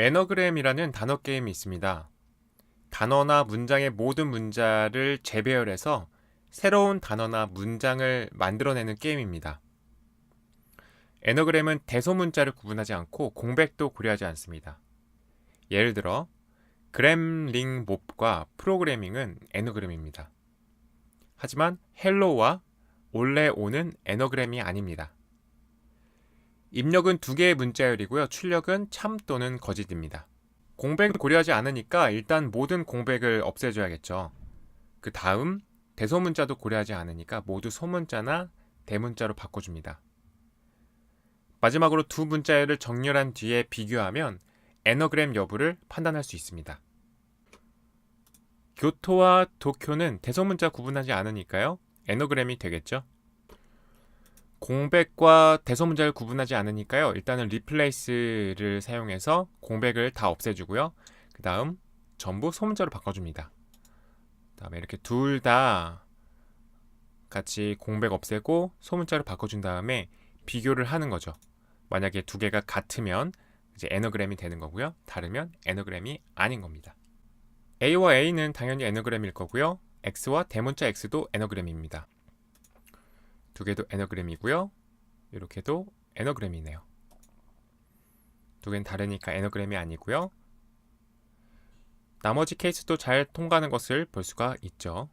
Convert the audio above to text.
에너그램이라는 단어 게임이 있습니다. 단어나 문장의 모든 문자를 재배열해서 새로운 단어나 문장을 만들어내는 게임입니다. 에너그램은 대소문자를 구분하지 않고 공백도 고려하지 않습니다. 예를 들어 그램링 몹과 프로그래밍은 에너그램입니다. 하지만 헬로우와 올레오는 에너그램이 아닙니다. 입력은 두 개의 문자열이고요. 출력은 참 또는 거짓입니다. 공백을 고려하지 않으니까 일단 모든 공백을 없애줘야겠죠. 그 다음 대소문자도 고려하지 않으니까 모두 소문자나 대문자로 바꿔줍니다. 마지막으로 두 문자열을 정렬한 뒤에 비교하면 에너그램 여부를 판단할 수 있습니다. 교토와 도쿄는 대소문자 구분하지 않으니까요. 에너그램이 되겠죠. 공백과 대소 문자를 구분하지 않으니까요. 일단은 리플레이스를 사용해서 공백을 다 없애주고요. 그 다음 전부 소문자로 바꿔줍니다. 다음에 이렇게 둘 다 같이 공백 없애고 소문자로 바꿔준 다음에 비교를 하는 거죠. 만약에 두 개가 같으면 이제 에너그램이 되는 거고요. 다르면 에너그램이 아닌 겁니다. A와 A는 당연히 에너그램일 거고요. X와 대문자 X도 에너그램입니다. 두 개도 에너그램이고요. 이렇게도 에너그램이네요. 두 개는 다르니까 에너그램이 아니고요. 나머지 케이스도 잘 통과하는 것을 볼 수가 있죠.